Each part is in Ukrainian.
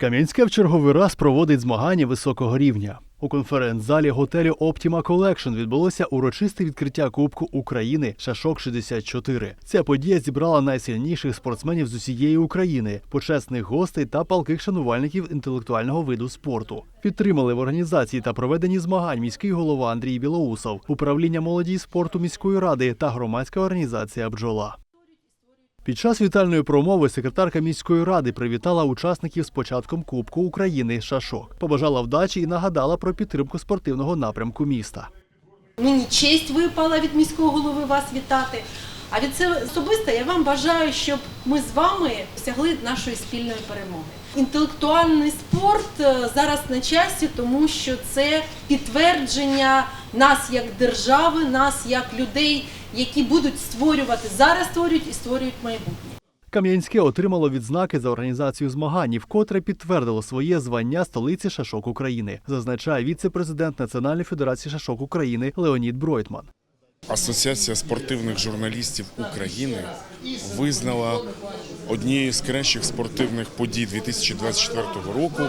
Кам'янське в черговий раз проводить змагання високого рівня. У конференц-залі готелю Optima Collection відбулося урочисте відкриття Кубку України Шашок 64. Ця подія зібрала найсильніших спортсменів з усієї України, почесних гостей та палких шанувальників інтелектуального виду спорту. Підтримали в організації та проведенні змагань міський голова Андрій Білоусов, управління молоді спорту міської ради та громадська організація Бджола. Під час вітальної промови секретарка міської ради привітала учасників з початком Кубку України Шашок, побажала вдачі і нагадала про підтримку спортивного напрямку міста. Мені честь випала від міського голови вас вітати. А від себе особисто я вам бажаю, щоб ми з вами досягли нашої спільної перемоги. Інтелектуальний спорт е, зараз на часі, тому що це підтвердження нас як держави, нас як людей, які будуть створювати зараз, створюють і створюють майбутнє. Кам'янське отримало відзнаки за організацію змагань, вкотре підтвердило своє звання столиці шашок України, зазначає віце-президент Національної федерації шашок України Леонід Бройтман. Асоціація спортивних журналістів України визнала однією з кращих спортивних подій 2024 року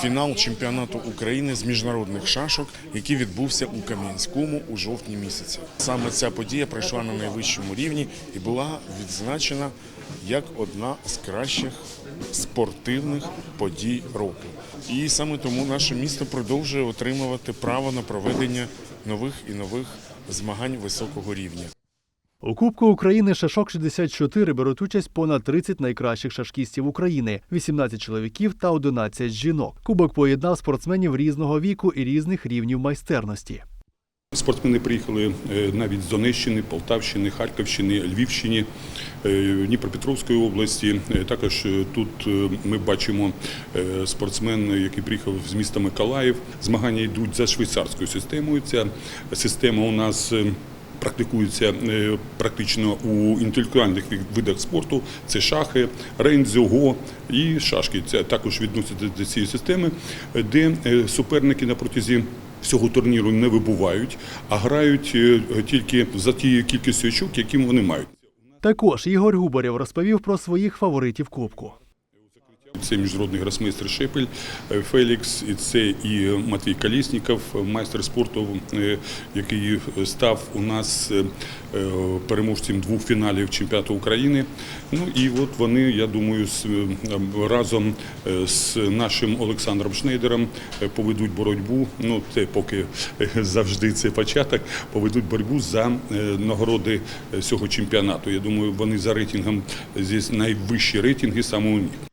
фінал чемпіонату України з міжнародних шашок, який відбувся у Кам'янському у жовтні місяці. Саме ця подія пройшла на найвищому рівні і була відзначена як одна з кращих спортивних подій року. І саме тому наше місто продовжує отримувати право на проведення нових і нових змагань високого рівня. У Кубку України Шашок 64 беруть участь понад 30 найкращих шашкістів України, 18 чоловіків та 11 жінок. Кубок поєднав спортсменів різного віку і різних рівнів майстерності. Спортсмени приїхали е, навіть з Донеччини, Полтавщини, Харківщини, Львівщини, е, Дніпропетровської області. Е, Також тут ми бачимо спортсмен, який приїхав з міста Миколаїв. Змагання йдуть за швейцарською системою. Ця система у нас практикується практично у інтелектуальних видах спорту. Це шахи, рейндзюго і шашки. Це також відноситься до цієї системи, де суперники на протязі всього турніру не вибувають, а грають е, тільки за тією кількістю очок, які вони мають. Також Ігор Губарєв розповів про своїх фаворитів Кубку. Це міжнародний гросмейстер Шепель е, Фелікс, і це і Матвій Колєсніков, майстер спорту, е, який став у нас е, е, переможцем двох фіналів чемпіонату України. Ну і от вони, я думаю, е, разом е, з нашим Олександром Шнейдером е, поведуть боротьбу. Ну це поки е, завжди це початок. Поведуть боротьбу за е, нагороди е, цього чемпіонату. Я думаю, вони за рейтингом здесь найвищі рейтинги саме них.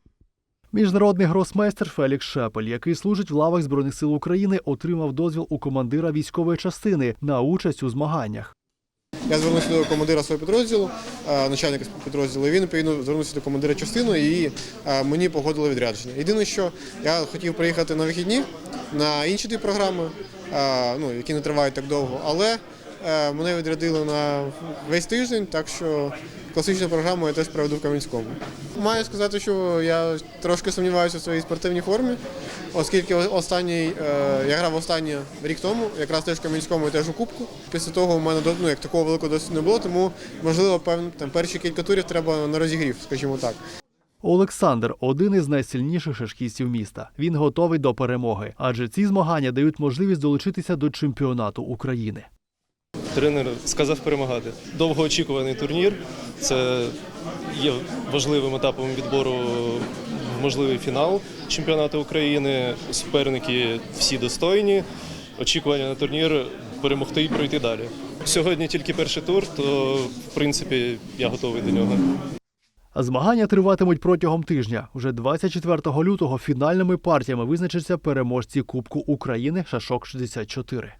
Міжнародний гросмейстер Фелікс Шепель, який служить в лавах Збройних сил України, отримав дозвіл у командира військової частини на участь у змаганнях. Я звернувся до командира свого підрозділу, е, начальника підрозділу. Він відповідно звернувся до командира частини і е, мені погодили відрядження. Єдине, що я хотів приїхати на вихідні на інші ті програми, е, ну, які не тривають так довго, але мене відрядили на весь тиждень, так що класичну програму я теж проведу в Кам'янському. Маю сказати, що я трошки сумніваюся у своїй спортивній формі, оскільки останній, е, я грав останній рік тому, якраз теж в Кам'янському і теж у Кубку. Після того у мене ну, як такого великого досвіду не було, тому можливо певно там перші кілька турів треба на розігрів, скажімо так. Олександр один із найсильніших шашкістів міста. Він готовий до перемоги, адже ці змагання дають можливість долучитися до чемпіонату України. Тренер сказав перемагати. Довгоочікуваний турнір. Це є важливим етапом відбору в можливий фінал чемпіонату України. Суперники всі достойні. Очікування на турнір перемогти і пройти далі. Сьогодні тільки перший тур, то в принципі я готовий до нього. Змагання триватимуть протягом тижня. Уже 24 лютого фінальними партіями визначаться переможці Кубку України Шашок 64.